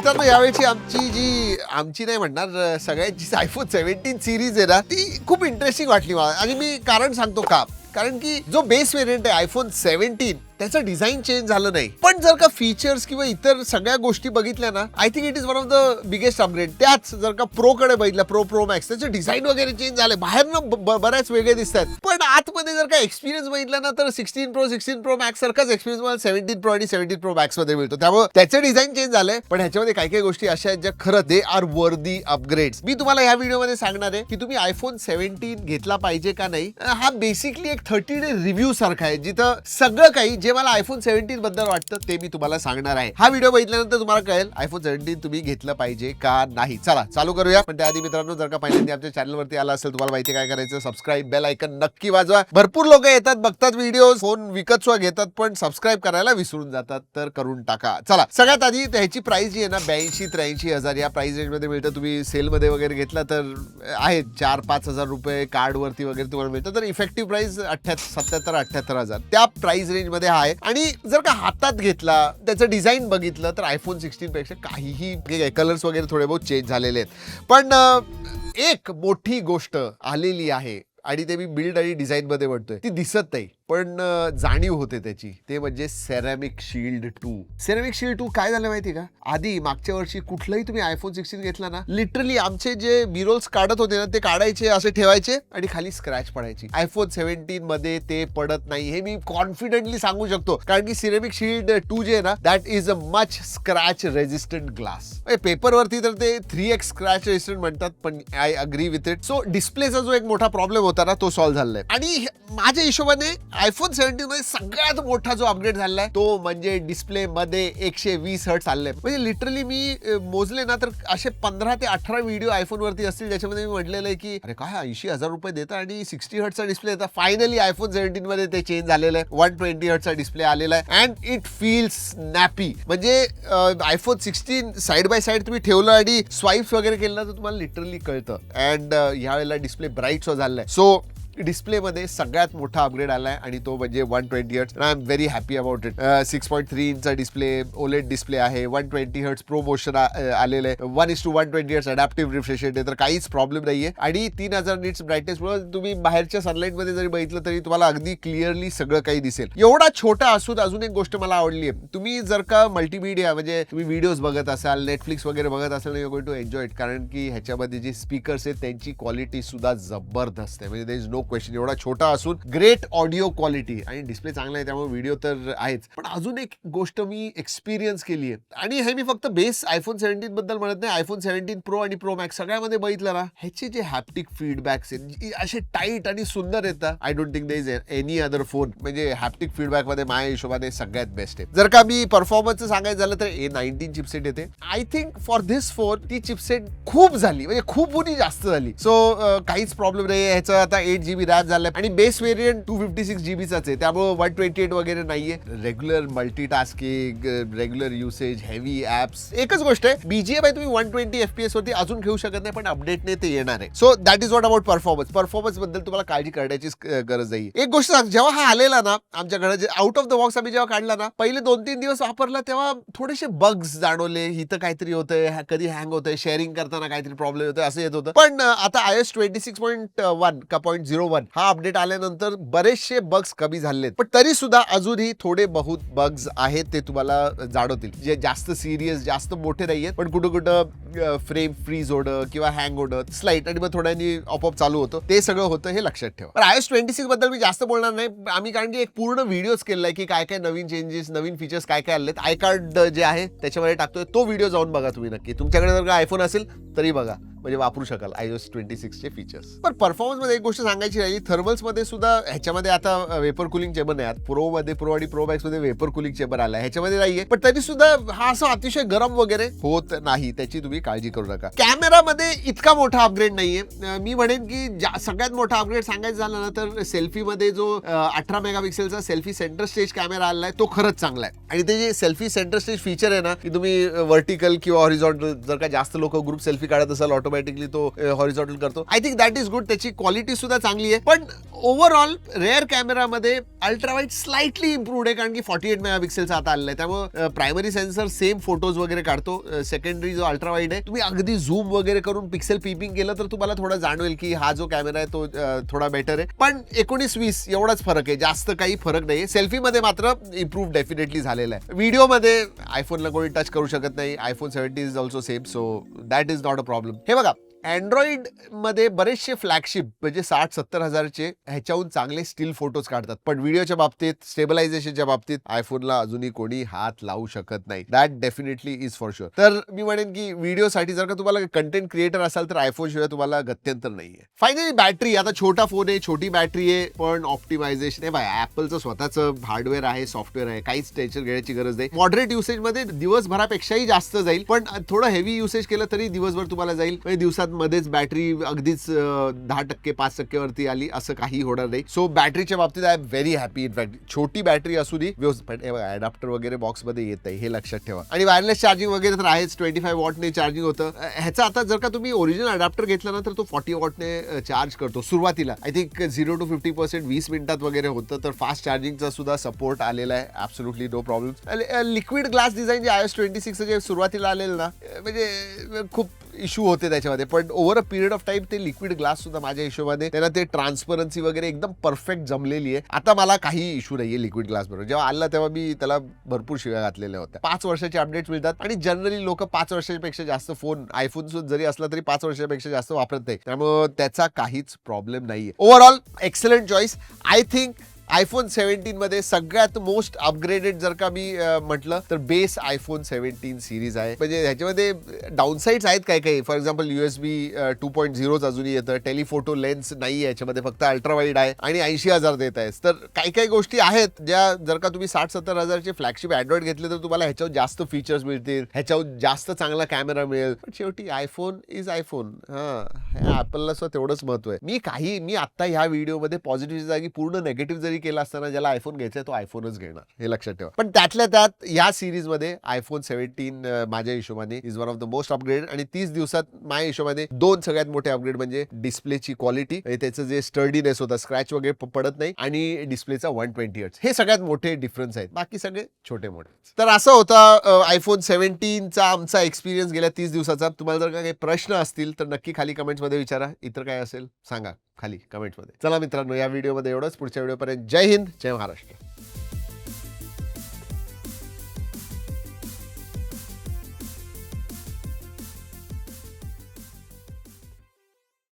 मित्रांनो यावेळची आमची जी आमची नाही म्हणणार सगळ्यांची आयफोन सेव्हन्टीन सिरीज आहे ना ती खूप इंटरेस्टिंग वाटली मला. आणि मी कारण सांगतो का? कारण की जो बेस व्हेरियंट आहे आयफोन सेव्हन्टीन त्याचं डिझाईन चेंज झालं नाही. पण जर का फीचर्स किंवा इतर सगळ्या गोष्टी बघितल्या ना I think it is one of the biggest upgrade त्याच जर का प्रो कडे बघितलं प्रो प्रो मॅक्स त्याचं डिझाईन वगैरे चेंज झाले बाहेरनं बऱ्याच वेगळे दिसतात. पण आतमध्ये जर का एक्सपिरियन्स बघितला ना तर sixteen pro sixteen pro max सारखाच एक्सपिरियन्स मला सेव्हन्टीन प्रो आणि सेव्हन्टीन प्रो मॅक्समध्ये मिळतो. त्यामुळे त्याचं डिझाईन चेंज झालंय पण ह्याच्यामध्ये काही काही गोष्टी अशा आहेत ज्या खरं दे आर वर्दी अपग्रेड मी तुम्हाला ह्या व्हिडिओमध्ये सांगणार आहे की तुम्ही आयफोन सेव्हन्टीन घेतला पाहिजे का नाही. हा बेसिकली एक थर्टी डे रिव्ह्यू सारखा आहे जिथं सगळं काही जे मला आयफोन सेव्हन्टीन बद्दल वाटतं ते मी तुम्हाला सांगणार आहे. हा व्हिडिओ बघितल्यानंतर तुम्हाला कळेल आयफोन सेव्हन्टीन तुम्ही घेतलं पाहिजे का नाही? चला चालू करूया. पण त्याआधी मित्रांनो जर का पहिल्यांदा आमच्या चॅनलवरती आला असेल तुम्हाला माहिती काय करायचं? सबस्क्राईब बेल ऐकन नक्की वाजवा. भरपूर लोक येतात बघतात व्हिडिओ फोन विकत सुद्धा घेतात पण सबस्क्राईब करायला विसरून जातात तर करून टाका. चला सगळ्यात आधी ह्याची प्राइस जी आहे ना ब्याऐंशी त्र्याऐंशी हजार या प्राइस रेंजमध्ये मिळतं. तुम्ही सेलमध्ये वगैरे घेतला तर आहे चार पाच हजार रुपये कार्डवरती वगैरे तुम्हाला मिळतं. तर इफेक्टिव्ह प्राइस अठ्या सत्याहत्तर अठ्ठ्याहत्तर हजार. त्या प्राइस रेंजमध्ये हा आहे. आणि जर का हातात घेतला त्याचं डिझाईन बघितलं तर आयफोन सिक्स्टीन पेक्षा काहीही कलर्स वगैरे थोडे बहुत चेंज झालेले आहेत. पण एक मोठी गोष्ट आलेली आहे आणि ते मी बिल्ड आणि डिझाईन मध्ये म्हणतोय ती दिसत नाही. पण जाणीव होते त्याची. ते म्हणजे ceramic shield two ceramic shield two काय झालं माहिती का? आधी मागच्या वर्षी कुठलाही तुम्ही आयफोन सिक्स्टीन घेतला ना लिटरली आमचे जे बिरोल्स काढत होते ना, ते काढायचे, असे ठेवायचे आणि खाली स्क्रॅच पडायची. आयफोन सेव्हन्टीन मध्ये ते पडत नाही हे मी कॉन्फिडेंटली सांगू शकतो. कारण की सिरेमिक शिल्ड टू जे ना that is a much scratch resistant glass पेपरवरती तर ते थ्री एक्स स्क्रॅच रेजिस्टंट म्हणतात, पण I agree with it so डिस्प्लेचा जो एक मोठा प्रॉब्लेम होता ना तो सॉल्व्ह झालाय आणि माझ्या हिशोबाने आयफोन सेव्हन्टीन मध्ये सगळ्यात मोठा जो अपग्रेड झालाय तो म्हणजे डिस्प्ले मध्ये एकशे वीस हर्ट चाललंय. म्हणजे लिटरली मी मोजले ना, तर असे पंधरा ते अठरा व्हिडिओ आयफोन वरती असतील, ज्याच्यामध्ये मी म्हटलेलं आहे की, अरे काय, ऐंशी हज़ार रुपये देता आणि सिक्स्टी हर्टचा डिस्प्ले देता फायनली आयफोन सेव्हन्टीन मध्ये ते चेंज झालेलं आहे. वन ट्वेंटी हर्टचा डिस्प्ले आलेला आहे. अँड इट फील्स स्नॅपी म्हणजे iPhone sixteen side by side तुम्ही ठेवलं आणि स्वाईप्स वगैरे केलं तर तुम्हाला लिटरली कळतं. अँड ह्या वेळेला डिस्प्ले ब्राईट सो झालाय सो डिस्प्लेमध्ये सगळ्यात मोठा अपग्रेड आलाय आणि तो म्हणजे one twenty hertz I am very happy about it six point three इंचचा display OLED display आहे. One twenty hertz pro motion आलेलं आहे one is to one twenty hertz adaptive refresh आहे. तर काहीच प्रॉब्लेम नाहीये. आणि तीन हज़ार निट्स ब्राईटनेसमुळे तुम्ही बाहेरच्या सनलाईटमध्ये जरी बघितलं तरी तुम्हाला अगदी क्लिअरली सगळं काही दिसेल. एवढा छोटा असून अजून एक गोष्ट मला आवडली आहे. तुम्ही जर का मल्टीमीडिया म्हणजे तुम्ही व्हिडिओज बघत असाल नेटफ्लिक्स वगैरे बघत असाल you going to enjoy it कारण की ह्याच्यामध्ये जे स्पीकर्स आहेत, त्यांची क्वालिटी सुद्धा ज़बरदस्त आहे. म्हणजे देर इज़ नो क्वेश्चन एवढा छोटा असून ग्रेट ऑडिओ क्वालिटी आणि डिस्प्ले चांगला आहे त्यामुळे व्हिडिओ तर आहेच. पण अजून एक गोष्ट मी एक्सपिरियन्स केली आहे. आणि हे मी फक्त बेस आयफोन सेव्हन्टीन बद्दल म्हणत नाही. आयफोन सेव्हन्टीन प्रो आणि प्रो मॅक्स सगळ्यामध्ये बघितलं ना ह्याचे जे हॅप्टिक फीडबॅक्स आहेत असे टाईट आणि सुंदर येतात I don't think there is any other phone म्हणजे हॅप्टिक फीडबॅकमध्ये माझ्या हिशोबाने सगळ्यात बेस्ट आहे. जर का मी परफॉर्मन्स सांगायचं झालं तर ए नाईन्टीन चिपसेट येते. I think for this phone ती चिपसेट खूप झाली. म्हणजे खूप उनी जास्त झाली. सो काहीच प्रॉब्लेम नाही ह्याचं आता एट जीबी रॅम झालंय आणि base variant two fifty six जीबीचाच आहे. वन ट्वेंटी एट वगैरे नाहीये. Regular multitasking regular usage heavy apps एकच गोष्ट आहे बीजीएम आहे, तुम्ही one twenty F P S वरती अजून घेऊ शकत नाही, पण अपडेटने ते येणार आहे. So that is what about performance performance बद्दल तुम्हाला काळजी गरज नाही एक गोष्ट सांग, जेव्हा हा आलेला ना आमच्याकडे आउट ऑफ़ द बॉक्स आम्ही जेव्हा काढला ना, पहिले दोन तीन दिवस वापरला, तेव्हा थोडेसे बग्स जाणवले. इथं काहीतरी होतंय कधी हँग होतंय शेअरिंग करताना काहीतरी प्रॉब्लेम असं येत होतं. पण आता iOS twenty six point one का पॉईंट झिरो वन हा अपडेट आल्यानंतर बरेचसे बग्स कमी झालेत. पण तरी सुद्धा अजूनही थोडे बहुत बग्स आहेत ते तुम्हाला जाणवतील. जे जास्त सिरियस जास्त मोठे नाहीयेत, पण कुठं कुठं फ्रेम फ्रीज होणं किंवा हँग होणं स्लाईट आणि मग ऑपअप चालू होतं. ते सगळं होतं हे लक्षात ठेवा. पण ट्वेंटी सिक्स बद्दल मी जास्त बोलणार नाही. आम्ही कारण की एक पूर्ण व्हिडिओज केलेला आहे की काय काय नवीन चेंजेस नवीन फीचर्स काय काय कार्ड जे आहे, त्याच्यामध्ये टाकतोय. तो व्हिडिओ जाऊन बघा तुम्ही नक्की. तुमच्याकडे जर का आयफोन असेल, तरी बघा. म्हणजे वापरू शकाल आय एस ट्वेंटी सिक्सचे फीचर्स पण परफॉर्मन्समध्ये एक गोष्ट सांगायची राहिली थर्मल्समध्ये सुद्धा ह्याच्यामध्ये आता वेपर कुलिंग चेंबर नाही प्रो मध्ये प्रो आणि प्रो मॅक्समध्ये वेपर कुलिंग चेंबर आला ह्याच्यामध्ये नाहीये. पण तरी सुद्धा हा असं अतिशय गरम वगैरे होत नाही त्याची तुम्ही काळजी करू नका. कॅमेरामध्ये इतका मोठा अपग्रेड नाहीये. मी म्हणेन की सगळ्यात मोठा अपग्रेड सांगायचं झालं ना तर सेल्फीमध्ये जो अठरा मेगापिक्सेलचा सेल्फी सेंटर स्टेज कॅमेरा आलाय तो खरंच चांगला आहे. आणि ते जे सेल्फी सेंटर स्टेज फीचर आहे ना की तुम्ही व्हर्टिकल किंवा हॉरिझॉन्टल जर का जास्त लोक ग्रुप सेल्फी काढत असाल ऑटो ऑटोमॅटिकली तो हॉरिझॉन्टल करतो. I think that is good त्याची क्वालिटी सुद्धा चांगली आहे. पण ओव्हरऑल रेअर कॅमेरामध्ये अल्ट्रा वाईट स्लाइटली इम्प्रूव्ड आहे कारण की फॉर्टी एट मेगा पिक्सेलचा आता आलेला आहे. त्यामुळे प्रायमरी सेन्सर सेम फ़ोटोज़ वगैरे काढतो. सेकंडरी जो अल्ट्रा वाईड आहे तुम्ही अगदी झूम वगैरे करून पिक्सेल पिपिंग केलं तर तुम्हाला थोडं जाणवेल की हा जो कॅमेरा आहे तो अं, थोडा बेटर आहे. पण एकोणीस वीस एवढाच फरक आहे. जास्त काही फरक नाही सेल्फीमध्ये मात्र इम्प्रूव्ह डेफिनेटली झालेला आहे. व्हिडिओमध्ये आयफोनला कोणी टच करू शकत नाही. IPhone seventy is also same so that is not a problem हे बघा अँड्रॉइड मध्ये बरेचसे फ्लॅगशिप म्हणजे साठ, सत्तर हजारचे ह्याच्याहून चांगले स्टील फ़ोटोज़ काढतात. पण व्हिडिओच्या बाबतीत स्टेबलायझेशनच्या बाबतीत आयफोनला अजूनही कोणी हात लावू शकत नाही. That definitely is for sure तर मी म्हणेन की व्हिडिओसाठी जर का तुम्हाला कंटेंट क्रिएटर असाल तर आयफोन शिवाय तुम्हाला गत्यंतर नाहीये. फायनली बॅटरी आता छोटा फ़ोन आहे, छोटी बॅटरी आहे, पण ऑप्टिमायझेशन आहे. बाय ऍपलचं स्वतःचं हार्डवेअर आहे सॉफ्टवेअर आहे. काहीच टेन्शन घेण्याची गरज नाही. मॉडरेट युसेज मध्ये दिवसभरापेक्षाही जास्त जाईल, पण थोडं हेवी युसेज केलं तरी दिवसभर तुम्हाला जाईल. दिवसात मध्येच बॅटरी अगदीच दहा टक्के, पाच टक्के वरती आली, असं काही होणार नाही. सो बॅटरीच्या बाबतीत I am very happy in fact छोटी बॅटरी असू दे, व्यवस्थित अडॅप्टर वगैरे बॉक्स मध्ये येत आहे हे लक्षात ठेवा. आणि वायरलेस चार्जिंग वगैरे तर आहेच ट्वेंटी फाय वॉटने चार्जिंग होतं ह्याचा आता जर का तुम्ही ओरिजिनल अडॅप्टर घेतला ना, तर तो फॉर्टी वॉटने चार्ज करतो, सुरुवातीला. I think zero to fifty percent वीस मिनिटात वगैरे होतं, तर फास्ट चार्जिंगचा सुद्धा सपोर्ट आलेला आहे. Absolutely no problem liquid glass design जे आय एस ट्वेंटी सिक्स जे सुरुवातीला आलेलं ना म्हणजे खूप इश्यू होते त्याच्यामध्ये. पण over a period of time ते लिक्विड ग्लास सुद्धा माझ्या हिशोबाने, त्यांना ते ट्रान्सपरन्सी वगैरे एकदम परफेक्ट जमलेली आहे. आता मला काही इश्यू नाहीये लिक्विड ग्लास बरोबर. जेव्हा आला तेव्हा मी त्याला भरपूर शिव्या घातलेल्या होत्या. पाच वर्षाचे अपडेट्स मिळतात आणि जनरली लोक पाच वर्षापेक्षा जास्त फ़ोन आयफोन जरी असला तरी पाच वर्षापेक्षा जास्त वापरत नाही त्यामुळे त्याचा काहीच प्रॉब्लेम नाहीये. Overall excellent choice I think iPhone seventeen मध्ये सगळ्यात मोस्ट अपग्रेडेड जर का मी म्हटलं, तर बेस आयफोन सेव्हन्टीन सिरीज आहे. म्हणजे ह्याच्यामध्ये डाऊनसाईड्स आहेत काय काही. For example USB two point झिरोच अजूनही येतं. टेलिफोटो लेन्स नाही याच्यामध्ये, फक्त अल्ट्रा वाईड आहे आणि ऐंशी हज़ार देत आहेस तर काही काही गोष्टी आहेत ज्या जर का तुम्ही साठ सत्तर हजारचे फ्लॅगशिप अँड्रॉइड घेतले, तर तुम्हाला ह्याच्यावर जास्त फीचर्स मिळतील. ह्याच्यावर जास्त चांगला कॅमेरा मिळेल. पण शेवटी आयफोन इज़ आयफोन हा. सुद्धा तेवढंच महत्व आहे. मी काही, मी आता ह्या व्हिडिओमध्ये पॉझिटिव्ह जागी पूर्ण नेगेटिव्ह जरी केला असताना ज्याला आयफोन घ्यायचा तो आयफोनच घेणार, हे लक्षात ठेवा. पण त्यातल्या त्यात या सिरीजमध्ये आयफोन सेव्हन्टीन माझ्या हिशोबाने is one of the most upgrade आणि तीस दिवसात माझ्या हिशोबाने दोन सगळ्यात मोठे अपग्रेड म्हणजे डिस्प्लेची क्वालिटी त्याचं जे स्टर्डीनेस होता स्क्रॅच वगैरे पडत नाही आणि डिस्प्लेचा वन ट्वेंटी हर्ट्स हे सगळ्यात मोठे डिफरन्स आहेत. बाकी सगळे छोटे मोठे. तर असं होता आयफोन सेव्हन्टीनचा आमचा एक्सपिरियन्स गेल्या तीस दिवसाचा. तुम्हाला जर काही प्रश्न असतील, तर नक्की खाली कमेंट्समध्ये विचारा. इतर काय असेल, सांगा. खाली कमेंट्समध्ये चला मित्रांनो या व्हिडिओमध्ये एवढंच. पुढच्या व्हिडिओपर्यंत जय हिंद जय महाराष्ट्र.